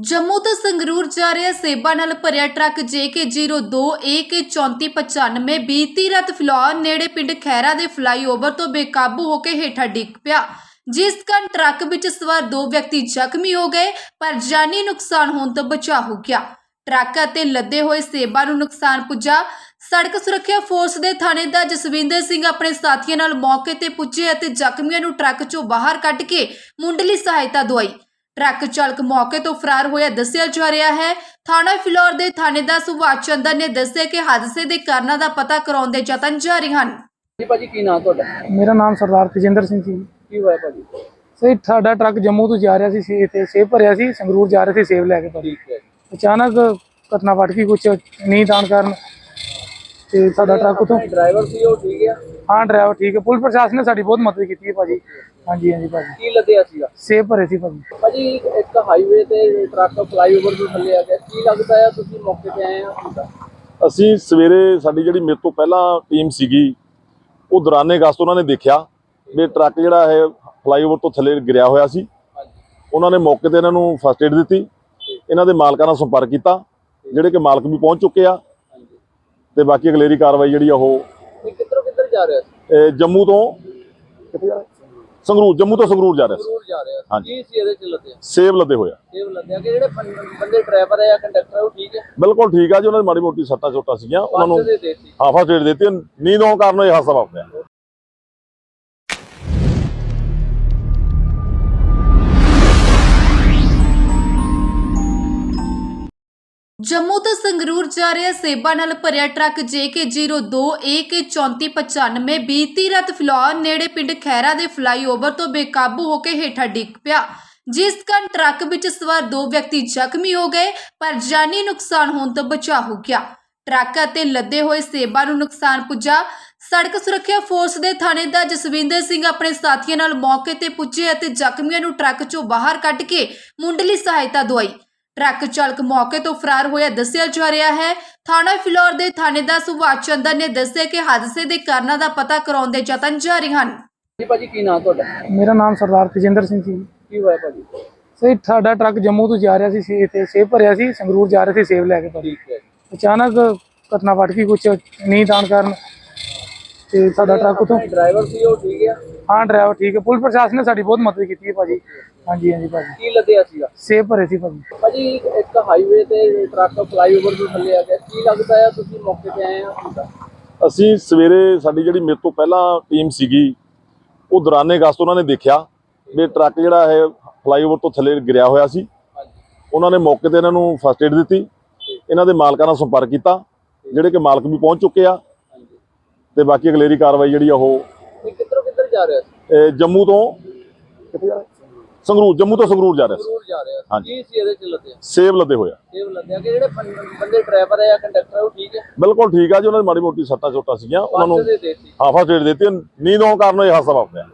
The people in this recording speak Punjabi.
ਜੰਮੂ ਤੋਂ ਸੰਗਰੂਰ ਜਾ ਰਿਹਾ ਸੇਬਾਂ ਨਾਲ ਭਰਿਆ ਟਰੱਕ JK02 AK3495 ਬੀਤੀ ਰਾਤ ਫਿਲੌਰ ਨੇੜੇ ਪਿੰਡ ਖੈਰਾ ਦੇ ਫਲਾਈਓਵਰ ਤੋਂ ਬੇਕਾਬੂ ਹੋ ਕੇ ਹੇਠਾਂ ਡਿੱਗ ਪਿਆ। ਜਿਸ ਕਾਰਨ ਟਰੱਕ ਵਿੱਚ ਸਵਾਰ ਦੋ ਵਿਅਕਤੀ ਜ਼ਖਮੀ ਹੋ ਗਏ, ਪਰ ਜਾਨੀ ਨੁਕਸਾਨ ਹੋਣ ਤੋਂ ਬਚਾ ਹੋ ਗਿਆ। ਟਰੱਕ ਅਤੇ ਲੱਦੇ ਹੋਏ ਸੇਬਾਂ ਨੂੰ ਨੁਕਸਾਨ ਪੁੱਜਾ। ਸੜਕ ਸੁਰੱਖਿਆ ਫੋਰਸ ਦੇ ਥਾਣੇਦਾਰ ਜਸਵਿੰਦਰ ਸਿੰਘ ਆਪਣੇ ਸਾਥੀਆਂ ਨਾਲ ਮੌਕੇ ਤੇ ਪੁੱਜੇ ਅਤੇ ਜ਼ਖਮੀਆਂ ਨੂੰ ਟਰੱਕ ਚੋਂ ਬਾਹਰ ਕੱਢ ਕੇ ਮੁੰਡਲੀ ਸਹਾਇਤਾ ਦਵਾਈ। ਟਰੱਕ ਚਾਲਕ ਮੌਕੇ ਤੋਂ ਫਰਾਰ ਹੋਇਆ ਦੱਸਿਆ ਜਾ ਰਿਹਾ ਹੈ। ਥਾਣਾ ਫਿਲੌਰ ਦੇ ਥਾਣੇਦਾਰ ਸੁਭਾਸ਼ ਚੰਦਰ ਨੇ ਦੱਸਿਆ ਕਿ ਹਾਦਸੇ ਦੇ ਕਾਰਨਾਂ ਦਾ ਪਤਾ ਕਰਾਉਣ ਦੇ ਯਤਨ ਜਾਰੀ ਹਨ। ਜੀ ਭਾਜੀ ਕੀ ਨਾਮ ਤੁਹਾਡਾ? ਮੇਰਾ ਨਾਮ ਸਰਦਾਰ ਤੇਜਿੰਦਰ ਸਿੰਘ ਸੀ ਕੀ ਹੋਇਆ ਭਾਜੀ? ਸਹੀ ਸਾਡਾ ਟਰੱਕ ਜੰਮੂ ਤੋਂ ਜਾ ਰਿਹਾ ਸੀ ਸੇ ਤੇ ਸੇਬ ਭਰਿਆ ਸੀ ਸੰਗਰੂਰ ਜਾ ਰਹੇ ਸੀ ਸੇਬ ਲੈ ਕੇ ਭਾਜੀ। ਠੀਕ ਹੈ ਅਚਾਨਕ ਘਟਨਾ ਵਟ ਗਈ ਕੁਛ ਨੀਂਦ ਆਉਣ ਕਾਰਨ ਤੇ ਸਾਡਾ ਟਰੱਕ ਉਤੋਂ ਡਰਾਈਵਰ ਸੀ ਉਹ ਠੀਕ ਹੈ ਹਾਂ ਡਰਾਈਵਰ ਠੀਕ ਹੈ ਪੁਲਿਸ ਪ੍ਰਸ਼ਾਸਨ ਨੇ ਸਾਡੀ ਬਹੁਤ ਮਦਦ ਕੀਤੀ ਹੈ ਭਾਜੀ। ਹਾਂਜੀ ਹਾਂਜੀ ਭਾਜੀ। ਕੀ ਲੱਦਿਆ ਸੀਗਾ? ਸੇਬ ਭਰੇ ਸੀ ਭਾਜੀ। ਭਾਜੀ ਇੱਕ ਹਾਈਵੇ ਤੇ ਟਰੱਕ ਫਲਾਈਓਵਰ ਤੋਂ ਥੱਲੇ ਆ ਗਿਆ। ਕੀ ਲੱਗਦਾ ਹੈ ਤੁਸੀਂ ਮੌਕੇ ਤੇ ਆਏ ਹੋ ਅਸੀਂ ਸਵੇਰੇ ਸਾਡੀ ਜਿਹੜੀ ਮੇਰੇ ਤੋਂ ਪਹਿਲਾਂ ਟੀਮ ਸੀਗੀ ਉਹ ਦੌਰਾਨੇ ਗਸਤ ਉਹਨਾਂ ਨੇ ਦੇਖਿਆ ਵੀ ਟਰੱਕ ਜਿਹੜਾ ਹੈ ਫਲਾਈਓਵਰ ਤੋਂ ਥੱਲੇ ਗਿਰਿਆ ਹੋਇਆ ਸੀ। ਹਾਂਜੀ। ਉਹਨਾਂ ਨੇ ਮੌਕੇ ਤੇ ਇਹਨਾਂ ਨੂੰ ਫਸਟ ਏਡ ਦਿੱਤੀ। ਇਹਨਾਂ ਦੇ ਮਾਲਕਾਂ ਨਾਲ ਸੰਪਰਕ ਕੀਤਾ ਜਿਹੜੇ ਕਿ ਮਾਲਕ ਵੀ ਪਹੁੰਚ ਚੁੱਕੇ ਆ। ਤੇ ਬਾਕੀ ਅਗਲੇਰੀ ਕਾਰਵਾਈ ਜਿਹੜੀ ਆ ਉਹ ਇਹ ਕਿੱਧਰੋਂ ਕਿੱਧਰ ਜਾ ਰਿਹਾ ਸੀ? ਇਹ ਜੰਮੂ ਤੋਂ ਕਿੱਥੇ ਜਾ ਰਿਹਾ? ਸੰਗਰੂਰ ਜੰਮੂ ਤੋਂ ਸੰਗਰੂਰ ਜਾ ਰਿਹਾ ਸੀ। ਜ਼ਰੂਰ ਜਾ ਰਿਹਾ ਸੀ। ਹਾਂਜੀ। ਕੀ ਸੀ ਇਹਦੇ ਚ ਲੱਦਿਆ? ਸੇਬ ਲੱਦੇ ਹੋਇਆ ਸੇਵ ਲੱਦਿਆ ਕਿ ਜਿਹੜੇ ਬੰ- ਬੰਦੇ ਡਰਾਈਵਰ ਹੈ ਜਾਂ ਕੰਡਕਟਰ ਹੈ ਉਹ ਠੀਕ ਹੈ ਬਿਲਕੁਲ ਠੀਕ ਆ ਜੀ ਉਹਨਾਂ ਦੀ ਮਾੜੀ ਮੋਟੀ ਸੱਟਾਂ ਚੋਟਾਂ ਸੀਗੀਆਂ ਉਹਨਾਂ ਨੂੰ ਫਸਟ ਦੇ ਦੇਤੀ। ਹਾਂ ਫਸਟ ਏਡ ਦਿੱਤੀ। ਨੀਂਦ ਆਉਣ ਕਾਰਨ ਇਹ ਹਾਦਸਾ ਵਾਪਰਿਆ। ਜੰਮੂ ਤੋਂ ਸੰਗਰੂਰ ਜਾ ਰਿਹਾ ਸੇਬਾਂ ਨਾਲ ਭਰਿਆ ਟਰੱਕ JK02 AK3495 ਬੀਤੀ ਰਾਤ ਫਿਲੌਰ ਨੇੜੇ ਪਿੰਡ ਖੈਰਾ ਦੇ ਫਲਾਈਓਵਰ ਤੋਂ ਬੇਕਾਬੂ ਹੋ ਕੇ ਹੇਠਾਂ ਡਿੱਗ ਪਿਆ। ਜਿਸ ਕਾਰਨ ਟਰੱਕ ਵਿੱਚ ਸਵਾਰ ਦੋ ਵਿਅਕਤੀ ਜ਼ਖਮੀ ਹੋ ਗਏ, ਪਰ ਜਾਨੀ ਨੁਕਸਾਨ ਹੋਣ ਤੋਂ ਬਚਾ ਹੋ ਗਿਆ। ਟਰੱਕ ਅਤੇ ਲੱਦੇ ਹੋਏ ਸੇਬਾਂ ਨੂੰ ਨੁਕਸਾਨ ਪੁੱਜਾ। ਸੜਕ ਸੁਰੱਖਿਆ ਫੋਰਸ ਦੇ ਥਾਣੇਦਾਰ ਜਸਵਿੰਦਰ ਸਿੰਘ ਆਪਣੇ ਸਾਥੀਆਂ ਨਾਲ ਮੌਕੇ ਤੇ ਪੁੱਜੇ ਅਤੇ ਜ਼ਖਮੀਆਂ ਨੂੰ ਟਰੱਕ ਚੋਂ ਬਾਹਰ ਕੱਢ ਕੇ ਮੁੰਡਲੀ ਸਹਾਇਤਾ ਦਵਾਈ। ਟਰੱਕ ਚਾਲਕ ਮੌਕੇ ਤੋਂ ਫਰਾਰ ਹੋਇਆ ਦੱਸਿਆ ਜਾ ਰਿਹਾ ਹੈ। ਥਾਣਾ ਫਿਲੌਰ ਦੇ ਥਾਣੇਦਾਰ ਸੁਭਾਸ਼ ਚੰਦਰ ਨੇ ਦੱਸਿਆ ਕਿ ਹਾਦਸੇ ਦੇ ਕਾਰਨਾਂ ਦਾ ਪਤਾ ਕਰਾਉਣ ਦੇ ਯਤਨ ਜਾਰੀ ਹਨ। ਜੀ ਭਾਜੀ ਕੀ ਨਾਮ ਤੁਹਾਡਾ? ਮੇਰਾ ਨਾਮ ਸਰਦਾਰ ਤੇਜਿੰਦਰ ਸਿੰਘ ਸੀ। ਕੀ ਹੋਇਆ ਭਾਜੀ? ਸਹੀ ਸਾਡਾ ਟਰੱਕ ਜੰਮੂ ਤੋਂ ਜਾ ਰਿਹਾ ਸੀ ਸੇ ਤੇ ਸੇਬ ਭਰਿਆ ਸੀ ਸੰਗਰੂਰ ਜਾ ਰਹੇ ਸੀ ਸੇਬ ਲੈ ਕੇ ਭਾਜੀ। ਠੀਕ ਹੈ ਅਚਾਨਕ ਘਟਨਾ ਵਟ ਗਈ ਕੁਛ ਨੀਂਦ ਆਉਣ ਕਾਰਨ ਤੇ ਸਾਡਾ ਟਰੱਕ ਉਤੋਂ ਡਰਾਈਵਰ ਸੀ ਉਹ ਠੀਕ ਹੈ ਹਾਂ ਡਰਾਈਵਰ ਠੀਕ ਹੈ ਪੁਲਿਸ ਪ੍ਰਸ਼ਾਸਨ ਨੇ ਸਾਡੀ ਬਹੁਤ ਮਦਦ ਕੀਤੀ ਹੈ ਭਾਜੀ। ਹਾਂਜੀ ਹਾਂਜੀ ਭਾਜੀ। ਕੀ ਲੱਦਿਆ ਸੀਗਾ? ਸੇਬ ਭਰੇ ਸੀ ਭਾਜੀ। ਭਾਜੀ ਇੱਕ ਹਾਈਵੇ ਤੇ ਟਰੱਕ ਫਲਾਈਓਵਰ ਤੋਂ ਥੱਲੇ ਆ ਗਿਆ। ਕੀ ਲੱਗਦਾ ਹੈ ਤੁਸੀਂ ਮੌਕੇ ਤੇ ਆਏ ਹੋ ਅਸੀਂ ਸਵੇਰੇ ਸਾਡੀ ਜਿਹੜੀ ਮੇਰੇ ਤੋਂ ਪਹਿਲਾਂ ਟੀਮ ਸੀਗੀ ਉਹ ਦੌਰਾਨੇ ਗਸਤ ਉਹਨਾਂ ਨੇ ਦੇਖਿਆ ਵੀ ਟਰੱਕ ਜਿਹੜਾ ਹੈ ਫਲਾਈਓਵਰ ਤੋਂ ਥੱਲੇ ਗਿਰਿਆ ਹੋਇਆ ਸੀ। ਹਾਂਜੀ। ਉਹਨਾਂ ਨੇ ਮੌਕੇ ਤੇ ਇਹਨਾਂ ਨੂੰ ਫਸਟ ਏਡ ਦਿੱਤੀ। ਇਹਨਾਂ ਦੇ ਮਾਲਕਾਂ ਨਾਲ ਸੰਪਰਕ ਕੀਤਾ ਜਿਹੜੇ ਕਿ ਮਾਲਕ ਵੀ ਪਹੁੰਚ ਚੁੱਕੇ ਆ। ਤੇ ਬਾਕੀ ਅਗਲੇਰੀ ਕਾਰਵਾਈ ਜਿਹੜੀ ਆ ਉਹ ਇਹ ਕਿੱਧਰੋਂ ਕਿੱਧਰ ਜਾ ਰਿਹਾ ਸੀ? ਇਹ ਜੰਮੂ ਤੋਂ ਕਿੱਥੇ ਜਾ ਰਿਹਾ? ਸੰਗਰੂਰ ਜੰਮੂ ਤੋਂ ਸੰਗਰੂਰ ਜਾ ਰਿਹਾ ਸੀ। ਜ਼ਰੂਰ ਜਾ ਰਿਹਾ ਸੀ। ਹਾਂਜੀ। ਕੀ ਸੀ ਇਹਦੇ ਚ ਲੱਦਿਆ? ਸੇਬ ਲੱਦੇ ਹੋਇਆ ਸੇਵ ਲੱਦਿਆ ਕਿ ਜਿਹੜੇ ਬੰ- ਬੰਦੇ ਡਰਾਈਵਰ ਹੈ ਜਾਂ ਕੰਡਕਟਰ ਹੈ ਉਹ ਠੀਕ ਹੈ ਬਿਲਕੁਲ ਠੀਕ ਆ ਜੀ ਉਹਨਾਂ ਦੀ ਮਾੜੀ ਮੋਟੀ ਸੱਟਾਂ ਚੋਟਾਂ ਸੀਗੀਆਂ ਉਹਨਾਂ ਨੂੰ ਫਸਟ ਦੇ ਦੇਤੀ। ਹਾਂ ਫਸਟ ਏਡ ਦਿੱਤੀ। ਨੀਂਦ ਆਉਣ ਕਾਰਨ ਇਹ ਹਾਦਸਾ ਵਾਪਰਿਆ।